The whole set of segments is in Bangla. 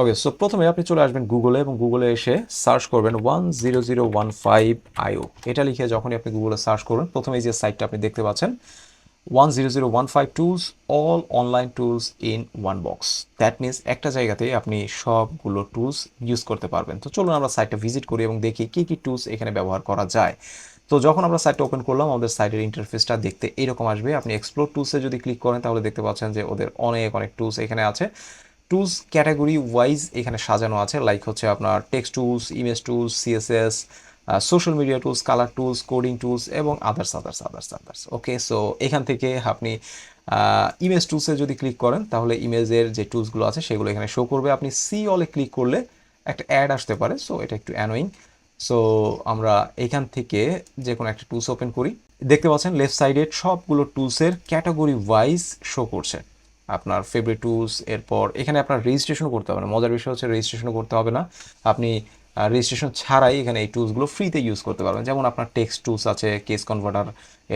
ওকে সো প্রথমে আপনি চলে আসবেন গুগলে এবং গুগলে এসে সার্চ করবেন one zero zero one five I O এটা লিখে যখনই আপনি গুগলে সার্চ করবেন, প্রথমে এই যে সাইটটা আপনি দেখতে পাচ্ছেন one zero zero one five tools all online tools in one box that means একটা জায়গাতে আপনি সবগুলো টুলস ইউজ করতে পারবেন। তো চলুন আমরা সাইটটা ভিজিট করি এবং দেখি কী কী টুলস এখানে ব্যবহার করা যায়। তো যখন আমরা সাইটটা ওপেন করলাম, আমাদের সাইটের ইন্টারফেসটা দেখতে এরকম আসবে। আপনি এক্সপ্লোর টুলসে যদি ক্লিক করেন, তাহলে দেখতে পাচ্ছেন যে ওদের অনেক অনেক টুলস এখানে আছে। টুলস ক্যাটাগরি ওয়াইজ এখানে সাজানো আছে লাইক হচ্ছে আপনার text tools image tools CSS social media tools colour tools coding tools এবং others others others others okay so এখান থেকে আপনি ইমেজ টুলসে যদি ক্লিক করেন, তাহলে ইমেজের যে টুলসগুলো আছে সেগুলো এখানে শো করবে। আপনি সি অলে ক্লিক করলে একটা অ্যাড আসতে পারে সো এটা একটু অ্যানোয়িং সো আমরা এখান থেকে যে কোনো একটা টুলস ওপেন করি। দেখতে পাচ্ছেন লেফট সাইডে সবগুলো টুলসের ক্যাটাগরি ওয়াইজ শো করছে। আপনার ফেভারিট টুলস এরপর এখানে আপনার রেজিস্ট্রেশন করতে হবে না। মজার বিষয় হচ্ছে রেজিস্ট্রেশন করতে হবে না। আপনি রেজিস্ট্রেশন ছাড়াই এখানে এই টুলসগুলো ফ্রিতে ইউজ করতে পারবেন। যেমন আপনার টেক্সট টুলস আছে কেস কনভার্টার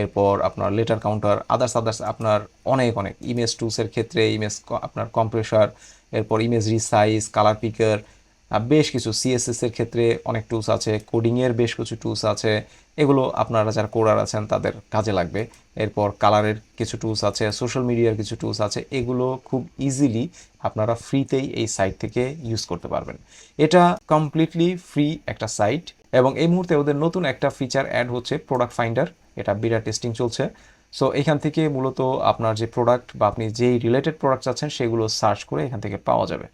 এরপর আপনার লেটার কাউন্টার আদার্স আদার্স আপনার অনেক অনেক। ইমেজ টুলসের ক্ষেত্রে ইমেজ আপনার কম্প্রেসার এরপর ইমেজ রিসাইজ কালার পিকার বেশ কিছু সিএসএস এর ক্ষেত্রে অনেক টুলস আছে কোডিংয়ের বেশ কিছু টুলস আছে। এগুলো আপনারা যারা কোডার আছেন, তাদের কাজে লাগবে। এরপর কালারের কিছু টুলস আছে সোশ্যাল মিডিয়ার কিছু টুলস আছে। এগুলো খুব ইজিলি আপনারা ফ্রিতেই এই সাইট থেকে ইউজ করতে পারবেন। এটা কমপ্লিটলি ফ্রি একটা সাইট এবং এই মুহূর্তে ওদের নতুন একটা ফিচার অ্যাড হচ্ছে প্রোডাক্ট ফাইন্ডার এটা বিরা টেস্টিং চলছে। সো এখান থেকে মূলত আপনার যে প্রোডাক্ট বা আপনি যেই রিলেটেড প্রোডাক্ট চাচ্ছেন, সেগুলো সার্চ করে এখান থেকে পাওয়া যাবে।